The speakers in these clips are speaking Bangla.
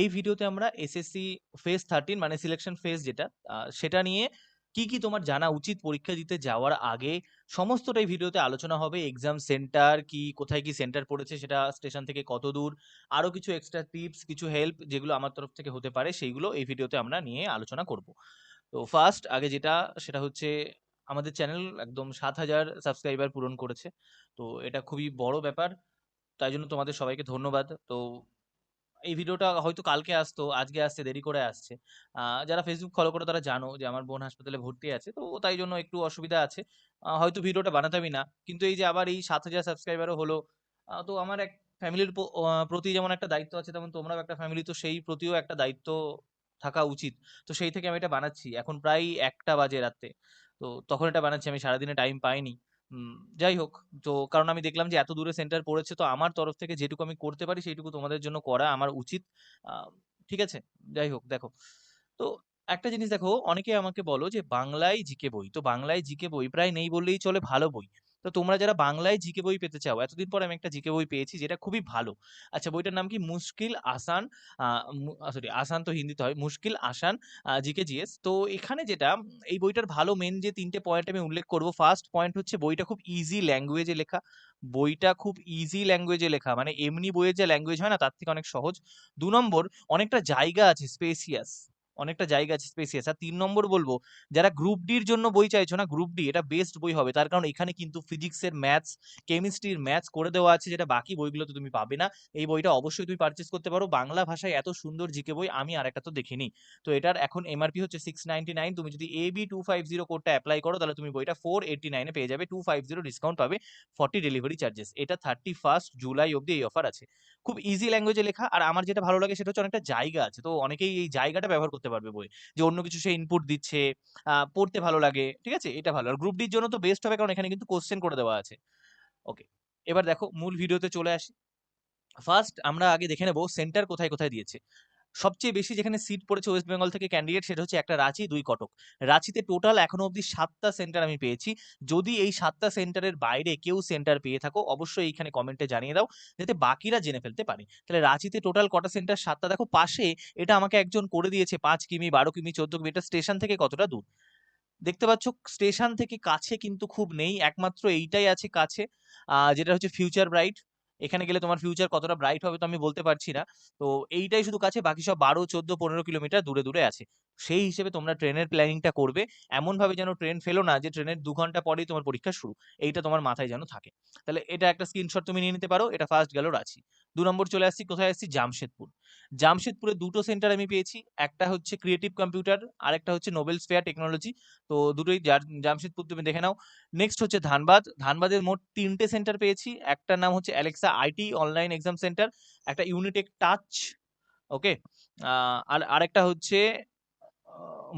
এই ভিডিওতে আমরা এসএসসি ফেজ 13 মানে সিলেকশন ফেজ যেটা সেটা নিয়ে কি, কি তোমার জানা উচিত পরীক্ষা দিতে যাওয়ার আগে সমস্তটাই ভিডিওতে আলোচনা হবে। এক্সাম সেন্টার কি, কোথায় কি সেন্টার পড়েছে সেটা স্টেশন থেকে কত দূর আরও কিছু এক্সট্রা টিপস, কিছু হেল্প যেগুলো আমার তরফ থেকে হতে পারে সেইগুলো এই ভিডিওতে আমরা নিয়ে আলোচনা করব। তো ফার্স্ট আগে যেটা সেটা হচ্ছে আমাদের চ্যানেল একদম ৭০০০ সাবস্ক্রাইবার পূরণ করেছে। তো এটা খুবই বড় ব্যাপার। তাই জন্য তোমাদের সবাইকে ধন্যবাদ। তো এই ভিডিওটা হয়তো কালকে আসতো, আজকে আসছে, দেরি করে আসছে। যারা ফেসবুক ফলো করে তারা জানো যে আমার বোন হাসপাতালে ভর্তি আছে। তো তাই জন্য একটু অসুবিধা আছে। হয়তো ভিডিওটা বানাতামই না। কিন্তু এই যে আবার এই ৭০০০ সাবস্ক্রাইবারও হলো। তো আমার এক ফ্যামিলির প্রতি যেমন একটা দায়িত্ব আছে তেমন তোমরাও একটা ফ্যামিলি তো সেই প্রতিও একটা দায়িত্ব থাকা উচিত। তো সেই থেকে আমি এটা বানাচ্ছি। এখন প্রায় একটা বাজে রাত্রে। তো তখন এটা বানাচ্ছি। আমি সারাদিনে টাইম পাইনি। যাই হোক, তো কারণ আমি দেখলাম যে এত দূরে সেন্টার পড়েছে তো আমার তরফ থেকে যেটুকু আমি করতে পারি সেইটুকু তোমাদের জন্য করা আমার উচিত। ঠিক আছে? যাই হোক দেখো, তো একটা জিনিস দেখো অনেকে আমাকে বলো যে বাংলায় জিকে বই। তো বাংলায় জিকে বই প্রায় নেই বললেই চলে ভালো বই। তো তোমরা যারা বাংলায় জিকে বই পেতে চাও, এতদিন পর আমি একটা জিকে বই পেয়েছি যেটা খুবই ভালো। আচ্ছা বইটার নাম কি? মুশকিল আসান সরি আসান তো হিন্দিতে হয়। মুশকিল আসান জিকে জিএস। তো এখানে যেটা এই বইটার ভালো মেন যে ৩ টে পয়েন্ট আমি উল্লেখ করব। ফার্স্ট পয়েন্ট হচ্ছে বইটা খুব ইজি ল্যাঙ্গুয়েজে লেখা। বইটা খুব ইজি ল্যাঙ্গুয়েজে লেখা। মানে এমনি বইয়ের যে ল্যাঙ্গুয়েজ হয় না তার থেকে অনেক সহজ। দু নম্বর অনেকটা জায়গা আছে স্পেসিয়াস। অনেকটা জায়গা আছে স্পেসিয়াস। আর তিন নম্বর বলব যারা গ্রুপ ডির জন্য বই চাইছো না গ্রুপ ডি এটা বেস্ট বই হবে। তার কারণ এখানে কিন্তু ফিজিক্সের ম্যাথস, কেমিস্ট্রির ম্যাথস করে দেওয়া আছে যেটা বাকি বইগুলোতে তুমি পাবে না। এই বইটা অবশ্যই তুমি পারচেস করতে পারো। বাংলা ভাষায় এত সুন্দর জিকে বই আমি আর একটা তো দেখিনি। তো এটার এখন এমআরপি হচ্ছে 699 তুমি যদি AB250 কোডটা অ্যাপ্লাই করো তাহলে তুমি বইটা 489 এ পেয়ে যাবে। 250 ডিসকাউন্ট পাবে। 40 ডেলিভারি চার্জেস। এটা 31st জুলাই অবধি এই অফার আছে। খুব ইজি ল্যাঙ্গুয়েজে লেখা আর আমার যেটা ভালো লাগে সেটা হচ্ছে অনেকটা জায়গা আছে। তো অনেকেই এই জায়গাটা ব্যবহার করতে পারবে বই যে অন্য কিছু সে ইনপুট দিচ্ছে, পড়তে ভালো লাগে। ঠিক আছে? এটা ভালো। আর গ্রুপ ডির জন্য তো বেস্ট হবে কারণ এখানে কিন্তু কোশ্চেন করে দেওয়া আছে। ওকে। এবার দেখো মূল ভিডিওতে চলে আসি। ফার্স্ট আমরা আগে দেখে নেব সেন্টার কোথায়, কোথায় দিয়েছে। সবচেয়ে বেশি যেখানে সিট পড়েছে ওয়েস্ট বেঙ্গল থেকে ক্যান্ডিডেট সেটা হচ্ছে একটা রাঁচি, দুই কটক। রাঁচিতে টোটাল এখনও অবধি সাতটা সেন্টার আমি পেয়েছি। যদি এই সাতটা সেন্টারের বাইরে কেউ সেন্টার পেয়ে থাকো অবশ্যই এইখানে কমেন্টে জানিয়ে দাও যাতে বাকিরা জেনে ফেলতে পারে। তাহলে রাঁচিতে টোটাল কটা সেন্টার? সাতটা দেখো পাশে এটা আমাকে একজন করে দিয়েছে পাঁচ কিমি, ১২ কিমি, ১৪ কিমি এটা স্টেশন থেকে কতটা দূর? দেখতে পাচ্ছ স্টেশন থেকে কাছে কিন্তু খুব নেই। একমাত্র এইটাই আছে কাছে। যেটা হচ্ছে ফিউচার ব্রাইট। এখানে গেলে তোমার ফিউচার কতটা ব্রাইট হবে তো আমি বলতে পারছি না। তো এইটাই শুধু কাছে বাকি সব ১২, ১৪, ১৫ কিলোমিটার দূরে, দূরে আছে। সেই হিসেবে তোমরা ট্রেনের প্ল্যানিংটা করবে। এমনভাবে যেন ট্রেন ফেলো না যে ট্রেনের ২ ঘণ্টা পরেই তোমার পরীক্ষা শুরু। এইটা তোমার মাথায় যেন থাকে। তাহলে এটা একটা স্ক্রিনশট তুমি নিয়ে নিতে পারো। এটা ফার্স্ট গেল রাঁচি। ২ নম্বর চলে আসছি কোথায় আসছি? জামশেদপুর। জামশেদপুরে দুটো সেন্টার আমি পেয়েছি। একটা হচ্ছে ক্রিয়েটিভ কম্পিউটার, আর একটা হচ্ছে নোবেল স্ফেয়ার টেকনোলজি। তো দুটোই জামশেদপুর তুমি দেখে নাও। নেক্সট হচ্ছে ধানবাদ। ধানবাদের মোট তিনটে সেন্টার পেয়েছি। একটার নাম হচ্ছে Alexa IT online exam centre, একটা ইউনিটেক টাচ, ওকে? আর আরেকটা হচ্ছে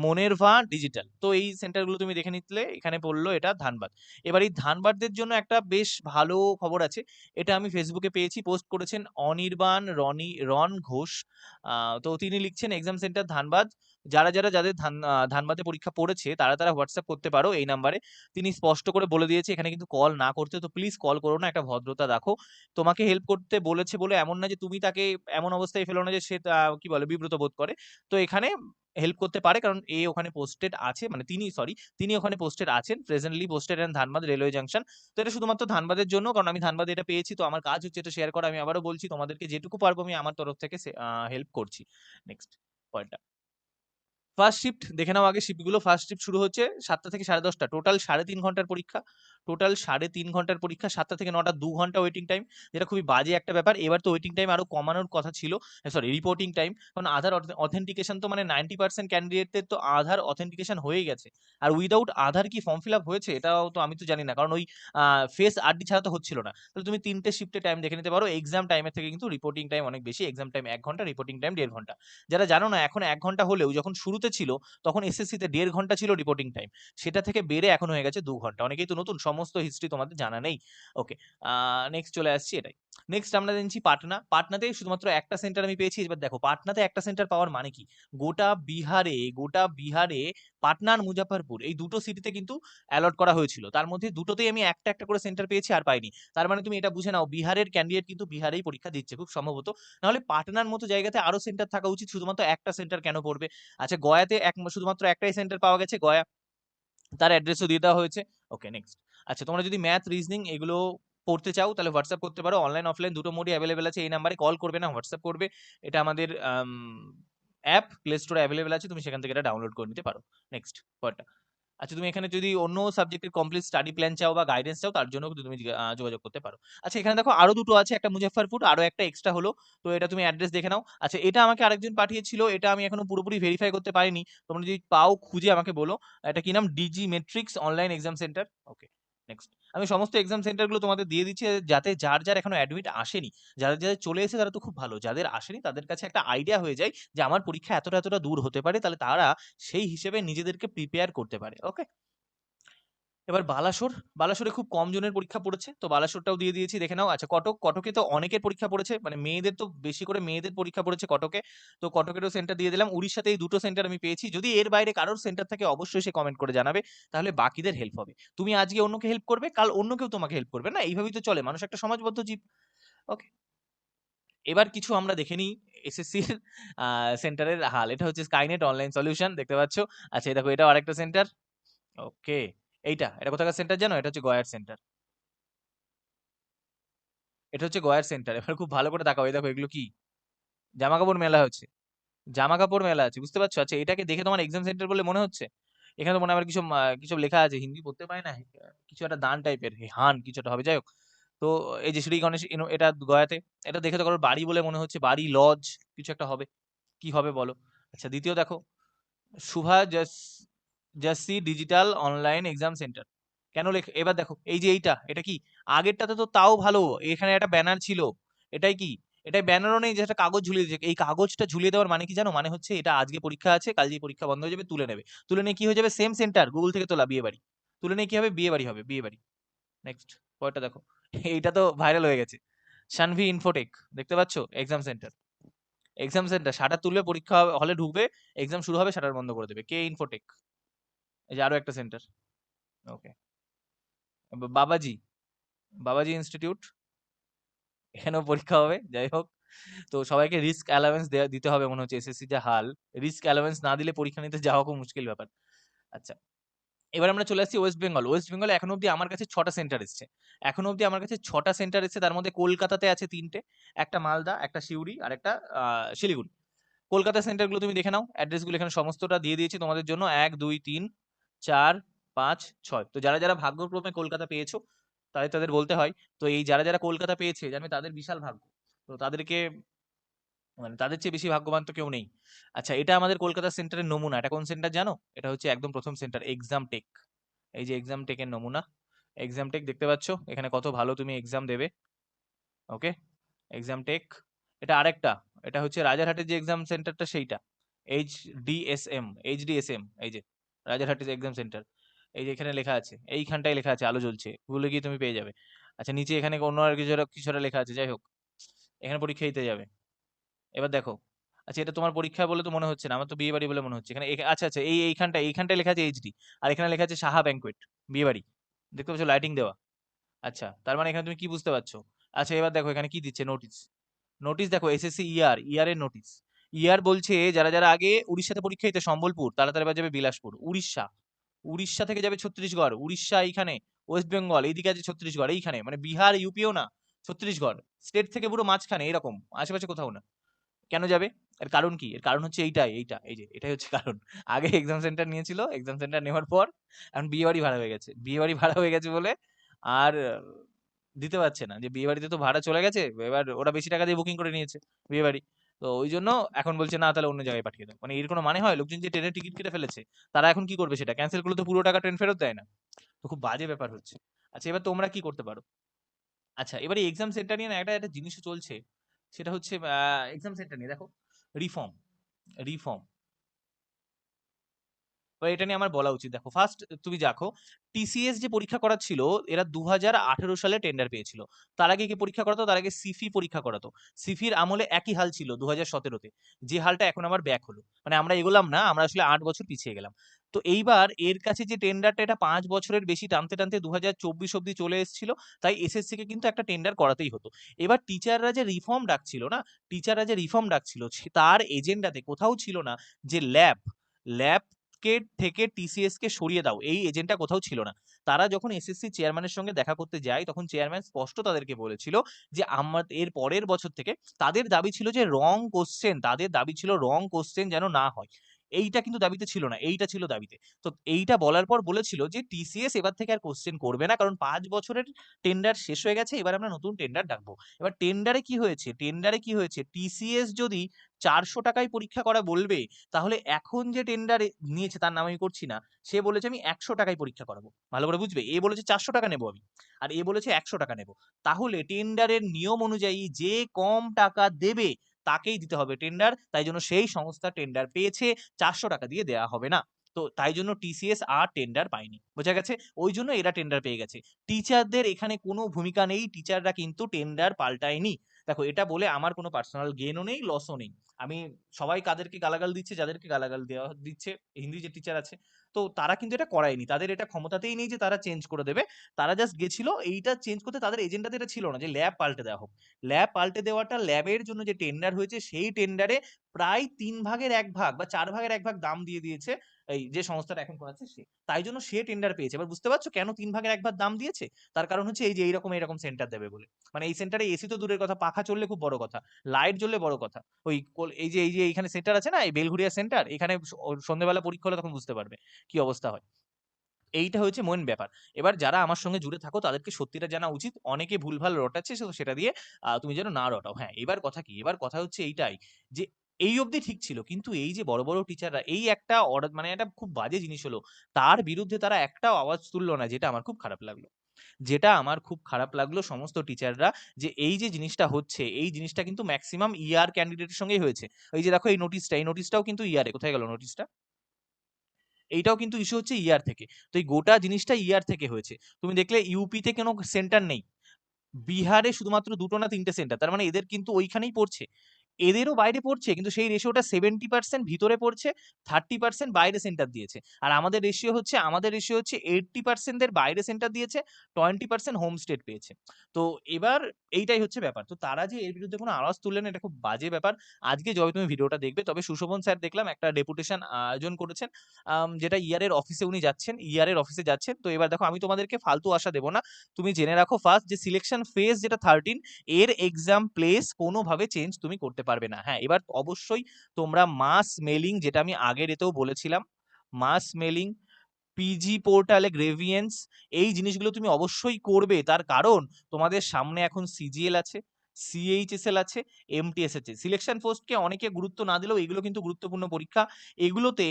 মনেরভা ডিজিটাল। তো এই সেন্টারগুলো তুমি দেখে নিলে এখানে পড়ল এটা ধানবাদ। এবার এই ধানবাদদের জন্য একটা বেশ ভালো খবর আছে। এটা আমি ফেসবুকে পেয়েছি পোস্ট করেছেন অনির্বাণ রনি রন ঘোষ। তো তিনি লিখছেন এক্সাম সেন্টার ধানবাদ। যারা, যারা যাদের ধান ধানবাদে পরীক্ষা পড়েছে তারা, তারা হোয়াটসঅ্যাপ করতে পারো এই নাম্বারে। তিনি স্পষ্ট করে বলে দিয়েছে এখানে কিন্তু কল না করতে তো প্লিজ কল করো না একটা ভদ্রতা রাখো। তোমাকে হেল্প করতে বলেছে বলে এমন না যে তুমি তাকে এমন অবস্থায় ফেলো না যে সে কি বলে বিব্রত বোধ করে। তো এখানে হেল্প করতে পারে কারণ এ ওখানে পোস্টেড আছে মানে তিনি সরি তিনি ওখানে পোস্টেড আছেন। Presently posted and Dhanbad railway junction. তো এটা শুধুমাত্র ধানবাদের জন্য কারণ আমি ধানবাদে এটা পেয়েছি তো আমার কাজ হচ্ছে এটা শেয়ার করা। আমি আবারও বলছি তোমাদেরকে যেটুকু পারব আমি আমার তরফ থেকে হেল্প করছি। নেক্সট পয়েন্টটা। ফার্স্ট শিফট দেখে নাও আগে শিফটগুলো। ফার্স্ট শিফট শুরু হচ্ছে সাতটা থেকে সাড়ে দশটা টোটাল ৩.৫ ঘণ্টার পরীক্ষা। টোটাল ৩.৫ ঘণ্টার পরীক্ষা সাতটা থেকে নটা দু ঘণ্টা ওয়েটিং টাইম। যেটা খুবই বাজে একটা ব্যাপার। এবার তো ওয়েটিং টাইম আরও কমানোর কথা ছিল। Sorry reporting time. কারণ আধার অথ অথেন্টিকেশন তো মানে 90% ক্যান্ডিডেটদের তো আধার অথেন্টিকেশন হয়েই গেছে। আর উইদাউট আধার কি ফর্ম ফিল আপ হয়েছে? এটাও তো আমি তো জানি না। কারণ ওই ফেস আইডি ছাড়া তো হচ্ছিল না। তাহলে তুমি ৩ টে শিফটে টাইম দেখে নিতে পারো। এক্সাম টাইমের থেকে কিন্তু রিপোর্টিং টাইম অনেক বেশি। এক্সাম টাইম এক ঘণ্টা, রিপোর্টিং টাইম দেড় ঘণ্টা। যারা জানো না এখন এক ঘণ্টা হলেও যখন শুরুতে ছিল তখন এসএসসিতে দেড় ঘণ্টা ছিল রিপোর্টিং টাইম। সেটা থেকে বেড়ে এখন হয়ে গেছে দু ঘণ্টা। অনেকেই তো নতুন সম সমস্ত হিস্ট্রি তোমাদের জানা নেই। ওকে নেক্সট চলে আসছি এটাই। নেক্সট আমরা জানছি পাটনা। পাটনাতে শুধুমাত্র একটা সেন্টার আমি পেয়েছি, এবার দেখো, পাটনাতে একটা সেন্টার পাওয়ার মানে কি? গোটা বিহারে গোটা বিহারে পাটনা আর মুজাফরপুর এই দুটো সিটিতে কিন্তু অ্যালট করা হয়েছিল। তার মধ্যে দুটোতেই আমি একটা একটা করে সেন্টার পেয়েছি আর পাইনি। তার মানে তুমি এটা বুঝে নাও, বিহারের ক্যান্ডিডেট কিন্তু বিহারেই পরীক্ষা দিচ্ছে খুব সম্ভবত। নাহলে পাটনার মতো জায়গাতে আরও সেন্টার থাকা উচিত, শুধুমাত্র একটা সেন্টার কেন পড়বে? আচ্ছা গয়াতে এক, শুধুমাত্র একটাই সেন্টার পাওয়া গেছে, গয়া। তার অ্যাড্রেসও দিয়ে দেওয়া হয়েছে। ওকে নেক্সট আচ্ছা তোমরা যদি ম্যাথ রিজনিং এগুলো পড়তে চাও, তাহলে হোয়াটসঅ্যাপ করতে পারো। অনলাইন অফলাইন দুটো মোডই অ্যাভেলেবেল আছে। এই নাম্বারে কল করবে না হোয়াটসঅ্যাপ করবে। এটা আমাদের অ্যাপ প্লে স্টোরে অ্যাভেলেবেল আছে। তুমি সেখান থেকে এটা ডাউনলোড করে নিতে পারো। নেক্সট পরটা আচ্ছা তুমি এখানে যদি অন্য সাবজেক্টের কমপ্লিট স্টাডি প্ল্যান চাও বা গাইডেন্স চাও, তার জন্য তুমি যোগাযোগ করতে পারো। আচ্ছা এখানে দেখো আরও দুটো আছে, একটা মুজাফফরপুর, আরও একটা এক্সট্রা হলো। তো এটা তুমি অ্যাড্রেস দেখে নাও। আচ্ছা এটা আমাকে আরেকজন পাঠিয়েছিল। এটা আমি এখনও পুরোপুরি ভেরিফাই করতে পারিনি। তোমরা যদি পাও, খুঁজে আমাকে বলো। এটা কি নাম? Digi Metrics online exam centre okay next আমি সমস্ত এক্সাম সেন্টারগুলো তোমাদের দিয়ে দিচ্ছি, যাতে যার যার এখনও অ্যাডমিট আসেনি, যাদের যাদের চলে এসে তারা তো খুব ভালো, যাদের আসেনি তাদের কাছে একটা আইডিয়া হয়ে যায় যে আমার পরীক্ষা এতটা এতটা দূর হতে পারে, তাহলে তারা সেই হিসেবে নিজেদেরকে প্রিপেয়ার করতে পারে ওকে এবার বালাসোর, বালাসোরে খুব কম জনের পরীক্ষা পড়েছে, তো বালাসোরটাও দিয়ে দিয়েছি, দেখে নাও। আচ্ছা কটক, কটকে তো অনেকের পরীক্ষা পড়েছে মানে মেয়েদের তো বেশি করে মেয়েদের পরীক্ষা পড়েছে কটকে, তো কটকেরও সেন্টার দিয়ে দিলাম। উড়িষ্যাতে এই দুটো সেন্টার আমি পেয়েছি, যদি এর বাইরে কারোর সেন্টার থাকে অবশ্যই সে কমেন্ট করে জানাবে, তাহলে বাকিদের হেল্প হবে। তুমি আজকে অন্যকে হেল্প করবে, কাল অন্য কেউ তোমাকে হেল্প করবে, না? এইভাবেই তো চলে, মানুষ একটা সমাজবদ্ধ জীব। ওকে এবার কিছু আমরা দেখে নিই এসএসসির সেন্টারের হাল। এটা হচ্ছে স্কাইনেট অনলাইন সলিউশন দেখতে পাচ্ছ? আচ্ছা দেখো, এটাও আরেকটা সেন্টার ওকে এইটা, এটা কোথাকার সেন্টার জানো? এটা হচ্ছে গয়ার সেন্টার এটা হচ্ছে গয়ার সেন্টার এবার খুব ভালো করে তাকাও, এই দেখো এগুলো কি? জামা কাপড় মেলা হচ্ছে। জামা কাপড় মেলা আছে, বুঝতে পারছ? আচ্ছা এটাকে দেখে তোমার এক্সাম সেন্টার বলে মনে হচ্ছে? এখানে তো মনে হয় কিছু কিছু লেখা আছে, হিন্দি পড়তে পারে না, কিছু একটা দান টাইপের হান, কিছু একটা হবে, যাই হোক। তো এই যে শ্রী গণেশ এটা গয়াতে এটা দেখে তো কারোর বাড়ি বলে মনে হচ্ছে, বাড়ি লজ কিছু একটা হবে। কি হবে বলো? আচ্ছা দ্বিতীয় দেখো শুভা জাস ডিজিটাল অনলাইন এক্সাম সেন্টার কেন লেখ, এবার দেখো, এই যে এইটা, এটা কি? আগেরটাতে তো তাও ভালো, এখানে একটা ব্যানার ছিল। এটাই কি? এটাই ব্যানারও নেই, যে একটা কাগজ ঝুলিয়ে দিয়েছে। এই কাগজটা ঝুলিয়ে দেওয়ার মানে কি জানো? মানে হচ্ছে এটা আজকে পরীক্ষা আছে, কাল যে পরীক্ষা বন্ধ হয়ে যাবে, তুলে নেবে। তুলে নিয়ে কি হয়ে যাবে? সেম সেন্টার গুগল থেকে তোলা, বিয়ে বাড়ি। তুলে নিয়ে কি হবে? বিয়ে বাড়ি হবে, বিয়ে বাড়ি। নেক্সট পরেরটা দেখো। এইটা তো ভাইরাল হয়ে গেছে। সানভি ইনফোটেক দেখতে পাচ্ছ? Exam centre exam centre shutter তুলবে, পরীক্ষা হলে ঢুকবে এক্সাম শুরু হবে শাটার বন্ধ করে দেবে। কে ইনফোটেক এই যে আরও একটা সেন্টার ওকে বাবাজি বাবাজি ইনস্টিটিউট এখানেও পরীক্ষা হবে, যাই হোক। তো সবাইকে রিস্ক অ্যালাউন্স দিতে হবে মনে হচ্ছে এসএসসি যা হাল। রিস্ক অ্যালাউন্স না দিলে পরীক্ষা নিতে যাওয়া খুব মুশকিল ব্যাপার। আচ্ছা এবার আমরা চলে আসছি ওয়েস্ট বেঙ্গল ওয়েস্ট বেঙ্গলে এখন অবধি আমার কাছে ছটা সেন্টার এসছে। এখন অবধি আমার কাছে ছটা সেন্টার এসছে, তার মধ্যে কলকাতাতে আছে তিনটে। একটা মালদা, একটা সিউড়ি আর একটা শিলিগুড়ি। কলকাতা সেন্টারগুলো তুমি দেখে নাও। অ্যাড্রেসগুলো এখানে সমস্তটা দিয়ে দিয়েছি তোমাদের জন্য। এক, দুই, তিন চার, পাঁচ, ছয়। তো যারা যারা ভাগ্যক্রমে কলকাতা পেয়েছ, তাদের তাদের বলতে হয়, তো এই যারা যারা কলকাতা পেয়েছে, জানবে তাদের বিশাল ভাগ্য। তো তাদেরকে মানে তাদের চেয়ে বেশি ভাগ্যবান তো কেউ নেই। আচ্ছা এটা আমাদের কলকাতা সেন্টারের নমুনা। এটা কোন সেন্টার জানো? এটা হচ্ছে একদম প্রথম সেন্টার এক্সাম টেক এই যে এক্সাম টেকের নমুনা। এক্সাম টেক দেখতে পাচ্ছ? এখানে কত ভালো তুমি এক্সাম দেবে। ওকে এক্সাম টেক এটা আরেকটা। এটা হচ্ছে রাজারহাটের যে এক্সাম সেন্টারটা সেইটা। এইচ ডিএসএম এইচ ডিএসএম এই যে। রাজারহাটের এক্সাম সেন্টার এই যে এখানে লেখা আছে, এইখানটায় লেখা আছে, আলো জ্বলছে, ভুলে গিয়ে তুমি পেয়ে যাবে। আচ্ছা নিচে এখানে অন্য আর কিছু কিছুটা লেখা আছে, যাই হোক। এখানে পরীক্ষা দিতে যাবে। এবার দেখো। আচ্ছা এটা তোমার পরীক্ষা বলে তো মনে হচ্ছে না, আমার তো বিয়ে বাড়ি বলে মনে হচ্ছে। এখানে এখা- আচ্ছা আচ্ছা এই এইখানটা এইখানটায় লেখা আছে এইচডি আর এখানে লেখা আছে সাহা ব্যাংকুয়েট বিয়ে বাড়ি। দেখতে পাচ্ছ লাইটিং দেওয়া। আচ্ছা তার মানে এখানে তুমি কি বুঝতে পারছ? আচ্ছা এবার দেখো এখানে কি দিচ্ছে নোটিশ নোটিশ দেখো এসএসসি ইয়ার ইয়ার এর নোটিশ ইয়ার বলছে যারা যারা আগে উড়িষ্যাতে পরীক্ষা দিতে সম্বলপুর, তারা তারা যাবে বিলাসপুর, উড়িষ্যা। উড়িষ্যা থেকে যাবে ছত্তিশগড়, উড়িষ্যা এইখানে, ওয়েস্ট বেঙ্গল, এইদিকে আছে ছত্তিশগড়, এইখানে মানে বিহার, ইউপিও না, ছত্তিশগড়। স্টেট থেকে পুরো মাঝখানে, এরকম, আশেপাশে কোথাও না। কেন যাবে? এর কারণ কি? এর কারণ হচ্ছে এইটাই, এইটা, এই যে, এটাই হচ্ছে কারণ। আগে এক্সাম সেন্টার নিয়েছিল এক্সাম সেন্টার নেওয়ার পর, এখন বিয়ে বাড়ি ভাড়া হয়ে গেছে। বিয়ে বাড়ি ভাড়া হয়ে গেছে বলে আর দিতে পারছে না। যে বিয়ে বাড়িতে তো ভাড়া চলে গেছে, এবার ওরা বেশি টাকা দিয়ে বুকিং করে নিয়েছে, বিয়ে বাড়ি। তো ওই জন্য এখন বলছে, না, তাহলে অন্য জায়গায় পাঠিয়ে দাও। মানে এর কোনো মানে হয়? লোকজন যে ট্রেনের টিকিট কেটে ফেলেছে, তারা এখন কি করবে সেটা? ক্যান্সেল করলে তো পুরো টাকা ট্রেন ফেরত দেয় না। তো খুব বাজে ব্যাপার হচ্ছে। আচ্ছা এবার তোমরা কি করতে পারো? আচ্ছা এবারে এক্সাম সেন্টার নিয়ে একটা একটা জিনিস চলছে, সেটা হচ্ছে এক্সাম সেন্টার নিয়ে দেখো রিফর্ম রিফর্ম বা এটা নিয়ে আমার বলা উচিত। দেখো ফার্স্ট তুমি দেখো টিসিএস যে পরীক্ষা করাচ্ছিল এরা ২০১৮ সালে টেন্ডার পেয়েছিল। তার আগে কি পরীক্ষা করাতো? তার আগে সিফি পরীক্ষা করাতো। সিফির আমলে একই হাল ছিল ২০১৭ তে। যে হালটা এখন আবার ব্যাক হলো। মানে আমরা এগোলাম না, আমরা আসলে আট বছর পিছিয়ে গেলাম। তো এইবার এর কাছে যে টেন্ডারটা এটা পাঁচ বছরের বেশি টানতে, টানতে ২০২৪ অব্দি চলে এসেছিল। তাই এসএসসি কে কিন্তু একটা টেন্ডার করাতেই হতো। এবার টিচাররা যে রিফর্ম ডাকছিল না? টিচাররা যে রিফর্ম ডাকছিল তার এজেন্ডাতে কোথাও ছিল না যে ল্যাব ল্যাব, ল্যাবকে থেকে টিসিএস কে সরিয়ে দাও। এই এজেন্টটা কোথাও ছিল না। তারা যখন এসএসসি চেয়ারম্যানের সঙ্গে দেখা করতে যায়, তখন চেয়ারম্যান স্পষ্ট তাদেরকে বলেছিল যে, আমার, এর পরের বছর থেকে তাদের দাবি ছিল যে রং কোশ্চেন তাদের দাবি ছিল রং কোশ্চেন যেন না হয়। এইটা কিন্তু দাবিতে ছিল না। এইটা ছিল দাবিতে। তো এইটা বলার পর বলেছিল যে টিসিএস এবার থেকে আর কোশ্চেন করবে না। কারণ পাঁচ বছরের টেন্ডার শেষ হয়ে গেছে। এবার আমরা নতুন টেন্ডার ডাকবো। এবার টেন্ডারে কি হয়েছে? টেন্ডারে কি হয়েছে? টিসিএস যদি চারশো টাকায় পরীক্ষা করা বলবে, তাহলে এখন যে টেন্ডার নিয়েছে তার নাম আমি করছি না। সে বলেছে আমি একশো টাকায় পরীক্ষা করাবো। ভালো করে বুঝবে? এ বলেছে ৳৪০০ নেব আমি। আর এ বলেছে ৳১০০ নেব। তাহলে টেন্ডারের নিয়ম অনুযায়ী যে কম টাকা দেবে তাকেই দিতে হবে টেন্ডার। তাই জন্য সেই সংস্থা টেন্ডার পেয়েছে, ৳৪০০ দিয়ে দেওয়া হবে না। তো তাই জন্য টিসিএস আর টেন্ডার পায়নি। বোঝা গেছে? ওই জন্য এরা টেন্ডার পেয়ে গেছে। টিচারদের এখানে কোনো ভূমিকা নেই। টিচাররা কিন্তু টেন্ডার পাল্টায়নি। দেখো এটা বলে আমার কোনো পার্সোনাল গেনও নেই, লসও নেই। আমি সবাই কাদেরকে গালাগাল দিচ্ছে, যাদেরকে গালাগাল দেওয়া দিচ্ছে, হিন্দি যে টিচার আছে। তো তারা কিন্তু এটা করায়নি। তাদের এটা ক্ষমতাতেই নেই যে তারা চেঞ্জ করে দেবে। তারা জাস্ট গেছিল এইটা চেঞ্জ করতে তাদের এজেন্ডাতে এটা ছিল না যে ল্যাব পাল্টে দেওয়া হোক। ল্যাব পাল্টে দেওয়াটা ল্যাবের জন্য যে টেন্ডার হয়েছে সেই টেন্ডারে প্রায় তিন ভাগের এক ভাগ বা চার ভাগের ১ ভাগ দাম দিয়ে দিয়েছে এই যে সংস্থাটা এখন করাচ্ছে সে। তাই জন্য সে টেন্ডার পেয়েছে। এবার বুঝতে পারছ কেন তিন ভাগের ১ ভাগ দাম দিয়েছে? তার কারণ হচ্ছে এই যে এইরকম, এইরকম সেন্টার দেবে বলে। মানে এই সেন্টারে এসি তো দূরের কথা, পাখা চললে খুব বড় কথা। লাইট জ্বললে বড় কথা। ওই এই যে এই যে এইখানে সেন্টার আছে না? এই বেলঘুরিয়া সেন্টার? এখানে সন্ধ্যেবেলা পরীক্ষা হলে তখন বুঝতে পারবে কি অবস্থা হয়। এইটা হচ্ছে মেন ব্যাপার। এবার যারা আমার সঙ্গে জুড়ে থাকো তাদেরকে সত্যিটা জানা উচিত। অনেকে ভুলভাল রটাচ্ছে সেটা দিয়ে তুমি যেন না রটাও। হ্যাঁ, এবার কথা কি? এবার কথা হচ্ছে এইটাই যে এই অবধি ঠিক ছিল। কিন্তু এই যে বড়, বড় টিচাররা এই একটা মানে একটা খুব বাজে জিনিস হলো। তার বিরুদ্ধে তারা একটাও আওয়াজ তুললো না যেটা আমার খুব খারাপ লাগল। যেটা আমার খুব খারাপ লাগল সমস্ত টিচাররা যে এই যে জিনিসটা হচ্ছে, এই জিনিসটা কিন্তু ম্যাক্সিমাম ইআর ক্যান্ডিডেট এর সঙ্গেই হয়েছে। এই যে দেখো এই নোটিশটা, এই নোটিশটাও কিন্তু ইয়ারে কোথায় গেল নোটিশটা? এইটাও কিন্তু ইস্যু হচ্ছে ইয়ার থেকে। তো এই গোটা জিনিসটা ইয়ার থেকে হয়েছে। তুমি দেখলে ইউপিতে কোনো সেন্টার নেই। বিহারে শুধুমাত্র দুটো না তিনটে সেন্টার। তার মানে এদের কিন্তু ওইখানেই পড়ছে। এদেরও বাইরে পড়ছে কিন্তু সেই রেশিওটা 70% ভিতরে পড়ছে, 30% বাইরে সেন্টার দিয়েছে। আর আমাদের রেশিও হচ্ছে আমাদের রেশিও হচ্ছে 80% দের বাইরে সেন্টার দিয়েছে, 20% হোম স্টেট পেয়েছে। তো এবার এইটাই হচ্ছে ব্যাপার। তো তারা যে এর বিরুদ্ধে কোনো আওয়াজ তুললে না এটা খুব বাজে ব্যাপার। আজকে যবে তুমি ভিডিওটা দেখবে তবে সুশোভন স্যার দেখলাম একটা ডেপুটেশন আয়োজন করেছেন। যেটা ইআর এর অফিসে উনি যাচ্ছেন, ইয়ারের অফিসে যাচ্ছেন। তো এবার দেখো আমি তোমাদেরকে ফালতু আশা দেবো না। তুমি জেনে রাখো ফার্স্ট যে সিলেকশন ফেজ যেটা 13 এর এক্সাম প্লেস কোনোভাবে চেঞ্জ তুমি করতে পারবে না। হ্যাঁ, এবার অবশ্যই তোমরা মাস মেলিং যেটা আমি আগের এতেও বলেছিলাম, মাস মেইলিং, পিজি পোর্টালে গ্রেভিয়েন্স এই জিনিসগুলো তুমি অবশ্যই করবে। তার কারণ তোমাদের সামনে এখন সিজিএল আছে, সিএইচএসএল আছে, এমটিএস আছে। সিলেকশন পোস্টকে অনেকে গুরুত্ব না দিলেও এগুলো কিন্তু গুরুত্বপূর্ণ পরীক্ষা। এগুলোতে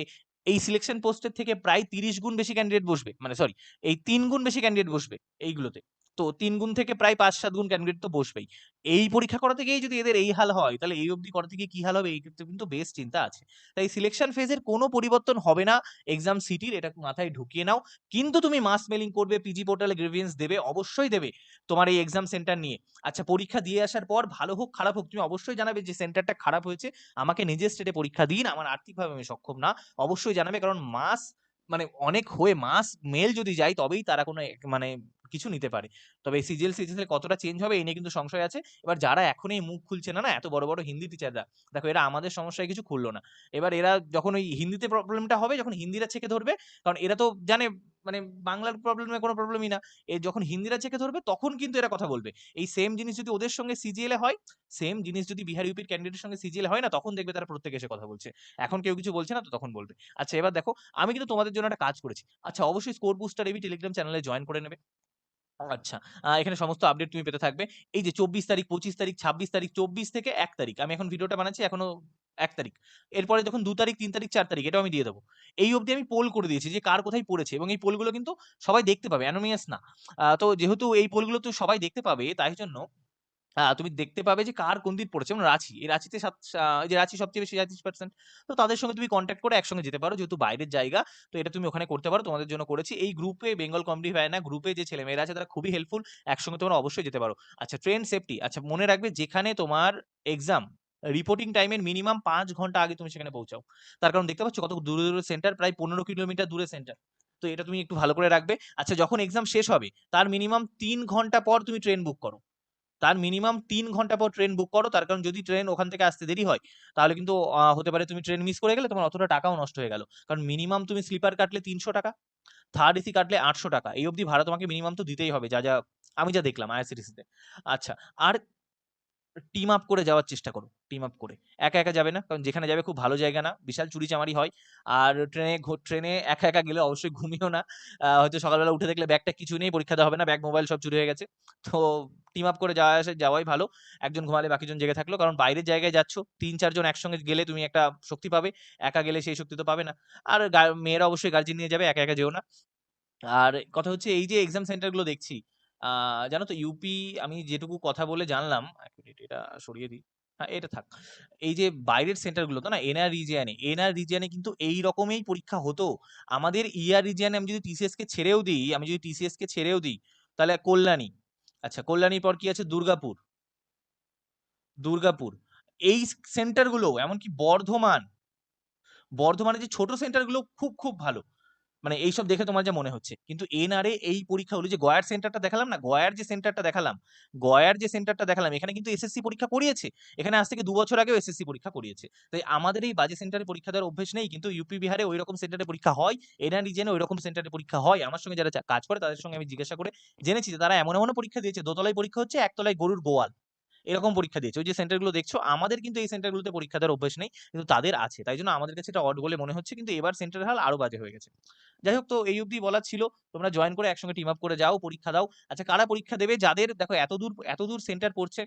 এই সিলেকশন পোস্টের থেকে প্রায় ৩০ গুণ বেশি ক্যান্ডিডেট বসবে। মানে সরি এই তিন গুণ বেশি ক্যান্ডিডেট বসবে এইগুলোতে। তো তিন গুণ থেকে প্রায় ৫-৭ গুণ ক্যান্ডিডেট তো বসবেই। এই পরীক্ষা করাতে গিয়েই যদি এদের এই হাল হয় তাহলে এই অবধি করাতে গিয়ে কি হাল হবে এই ক্ষেত্রে কিন্তু বেশ চিন্তা আছে। তাই সিলেকশন ফেজের কোনো পরিবর্তন হবে না এক্সাম সিটির এটা মাথায় ঢুকিয়ে নাও। কিন্তু তুমি মাস মেলিং করবে, পিজি পোর্টালে গ্রেভিয়েন্স দেবে, অবশ্যই দেবে তোমার এই এক্সাম সেন্টার নিয়ে। আচ্ছা পরীক্ষা দিয়ে আসার পর ভালো হোক, খারাপ হোক তুমি অবশ্যই জানাবে যে সেন্টারটা খারাপ হয়েছে। আমাকে নিজের স্টেটে পরীক্ষা দিন, আমার আর্থিকভাবে আমি সক্ষম না। অবশ্যই জানাবে কারণ মাস মানে অনেক হয়ে মাস মেল যদি যায় তবেই তারা কোনো মানে কিছু নিতে পারে। তবে সিজিএল, সিজিএল কতটা চেঞ্জ হবে এই নিয়ে কিন্তু সংশয় আছে। এবার যারা এখনই মুখ খুলছে না, না এত বড়, বড় হিন্দি টিচাররা, দেখো এরা আমাদের সমস্যায় কিছু খুললো না। এবার এরা যখন ওই হিন্দিতে প্রবলেমটা হবে যখন হিন্দিরা ছেকে ধরবে, কারণ এরা তো জানে মানে বাংলার প্রবলেমে কোনো প্রবলেমই না। এ যখন হিন্দিরা চেকে ধরবে তখন কিন্তু এরা কথা বলবে। এই সেম জিনিস যদি ওদের সঙ্গে সিজিএল এ হয়, সেম জিনিস যদি বিহার, ইউপির ক্যান্ডিডেটের সঙ্গে সিজিএল হয় না তখন দেখবে তারা প্রত্যেকে এসে কথা বলছে। এখন কেউ কিছু বলছে না তো তখন বলবে। আচ্ছা এবার দেখো আমি কিন্তু তোমাদের জন্য একটা কাজ করেছি। আচ্ছা অবশ্যই স্কোর বুস্টার এবি টেলিগ্রাম চ্যানেলে জয়েন করে নেবে। আচ্ছা। এখানে সমস্ত আপডেট তুমি পেতে থাকবে। এই যে ২৪ তারিখ, ২৫ তারিখ, ২৬ তারিখ, ২৪ থেকে এক তারিখ। আমি এখন ভিডিওটা বানাচ্ছি এখনও ১ তারিখ। এরপরে যখন দু তারিখ, তিন তারিখ, চার তারিখ এটাও আমি দিয়ে দেবো এই অবধি আমি পোল করে দিয়েছি যে কার কোথায় পড়েছে এবং এই পোলগুলো কিন্তু সবাই দেখতে পাবে, অ্যানোমিয়াস না। তো যেহেতু এই পোলগুলো তো সবাই দেখতে পাবে তাই জন্য তুমি দেখতে পাবে যে কার কোন দিন পড়েছে। যেমন রাঁচি। এই রাঁচিতে সাত যে রাঁচি সবচেয়ে বেশি ৩৭% তো তাদের সঙ্গে তুমি কন্ট্যাক্ট করে একসঙ্গে যেতে পারো। যেহেতু বাইরের জায়গা তো এটা তুমি ওখানে করতে পারো। তোমাদের জন্য করেছি। এই গ্রুপে বেঙ্গল কমেডি বায়না গ্রুপে যে ছেলেমেয়েরা আছে তারা খুবই হেল্পফুল। একসঙ্গে তোমরা অবশ্যই যেতে পারো। আচ্ছা ট্রেন সেফটি আচ্ছা মনে রাখবে যেখানে তোমার এক্সাম রিপোর্টিং টাইমের মিনিমাম পাঁচ ঘণ্টা আগে তুমি সেখানে পৌঁছাও। তার কারণ দেখতে পাচ্ছ কত দূরে, দূরে সেন্টার প্রায় ১৫ কিলোমিটার দূরে সেন্টার। তো এটা তুমি একটু ভালো করে রাখবে। আচ্ছা যখন এক্সাম শেষ হবে তার মিনিমাম তিন ঘণ্টা পর তুমি ট্রেন বুক করো। তার মিনিমাম তিন ঘণ্টা পর ট্রেন বুক করো। তার কারণ যদি ট্রেন ওখান থেকে আসতে দেরি হয়, তাহলে কিন্তু হতে পারে তুমি ট্রেন মিস করে গেলে তোমার অতটা টাকাও নষ্ট হয়ে গেল। কারণ মিনিমাম তুমি স্লিপার কাটলে ৳৩০০ থার্ড এসি কাটলে ৳৮০০ এই অবধি ভাড়া তোমাকে মিনিমাম তো দিতেই হবে। যা, যা আমি যা দেখলাম আইআরসিটিসিতে। আচ্ছা আর টিম আপ করে যাওয়ার চেষ্টা করো। টিম আপ করে। একা, একা যাবে না। কারণ যেখানে যাবে খুব ভালো জায়গা না। বিশাল চুরিচামারি হয়। আর ট্রেনে ট্রেনে একা, একা গেলে অবশ্যই ঘুমিও না। হয়তো সকালবেলা উঠে দেখলে ব্যাগটা কিছু নেই, পরীক্ষা দেওয়া হবে না। ব্যাগ, মোবাইল সব চুরি হয়ে গেছে। তো টিম আপ করে যাওয়া আসে যাওয়াই ভালো। একজন ঘুমালে বাকিজন জেগে থাকল। কারণ বাইরের জায়গায় যাচ্ছ। তিন চারজন একসঙ্গে গেলে তুমি একটা শক্তি পাবে। একা গেলে সেই শক্তি তো পাবে না। আর মেয়েরা অবশ্যই গার্জিয়ান নিয়ে যাবে। একা, একা যেও না। আর কথা হচ্ছে এই যে এক্সাম সেন্টারগুলো দেখছি, জানো তো ইউপি আমি যেটুকু কথা বলে জানলাম, ১ মিনিট এটা সরিয়ে দিই। হ্যাঁ, এটা থাক। এই যে বাইরের সেন্টার গুলোতে না এনআর রিজিয়ানে এনআর রিজিয়ানে কিন্তু এই রকমই পরীক্ষা হতো। আমাদের ইআর রিজিয়ন এ আমি যদি টিসিএস কে ছেড়েও দিই, আমি যদি টিসিএস কে ছেড়েও দিই, তাহলে কল্যাণী। আচ্ছা কল্যাণীর পর কি আছে? দুর্গাপুর। দুর্গাপুর। এই সেন্টারগুলো এমনকি বর্ধমান। বর্ধমানের যে ছোট সেন্টারগুলো খুব, খুব ভালো। মানে এইসব দেখে তোমার যা মনে হচ্ছে। কিন্তু এনআরএ এই পরীক্ষাগুলো যে গয়ার সেন্টারটা দেখালাম না? গয়ার যে সেন্টারটা দেখালাম, গয়ার যে সেন্টারটা দেখালাম এখানে কিন্তু এসএসসি পরীক্ষা করিয়েছে। এখানে আজ থেকে দু বছর আগেও এসএসসি পরীক্ষা করিয়েছে। তাই আমাদের এই বাজে সেন্টারে পরীক্ষা দেওয়ার অভ্যাস নেই। কিন্তু ইউপি, বিহারে ওই রকম সেন্টারে পরীক্ষা হয়। এনআর রিজিয়ন এ ঐরকম সেন্টারে পরীক্ষা হয়। আমার সঙ্গে যারা কাজ করে তাদের সঙ্গে আমি জিজ্ঞাসা করে জেনেছি যে তারা এমন, এমন পরীক্ষা দিয়েছে। দোতলায় পরীক্ষা হচ্ছে, একতলায় গরুর গোয়াল। এরকম পরীক্ষা দিয়েছে। ওই যে সেন্টারগুলো দেখছ আমাদের কিন্তু এই সেন্টার গুলোতে পরীক্ষা দেওয়ার অভ্যাস নেই। কিন্তু তাদের আছে। তাই জন্য আমাদের কাছে এটা অড বলে মনে হচ্ছে। কিন্তু এবার সেন্টারের হাল আরও বাজে হয়ে গেছে। যাই হোক তো এই অবধি বলার ছিল। তোমরা জয়েন করে একসঙ্গে টিম আপ করে যাও, পরীক্ষা দাও। আচ্ছা কারা পরীক্ষা দেবে? যাদের দেখো এতদূর, এতদূর সেন্টার পড়ছে,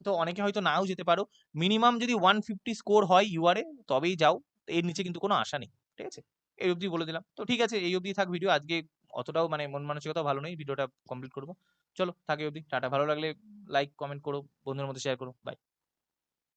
তো অনেকে হয়তো নাও যেতে পারো। মিনিমাম যদি 150 স্কোর হয় ইউআর তবেই যাও। এর নিচে কিন্তু কোনো আশা নেই। ঠিক আছে? এই অবধি বলে দিলাম। তো ঠিক আছে এই অবধি থাক ভিডিও। আজকে অতটাও মানে মন মানসিকতা ভালো নেই। ভিডিওটা কমপ্লিট করব। চলো থাকে অবধি। টাটা। ভালো লাগলে লাইক, কমেন্ট করো, বন্ধুদের মধ্যে শেয়ার করো। বাই।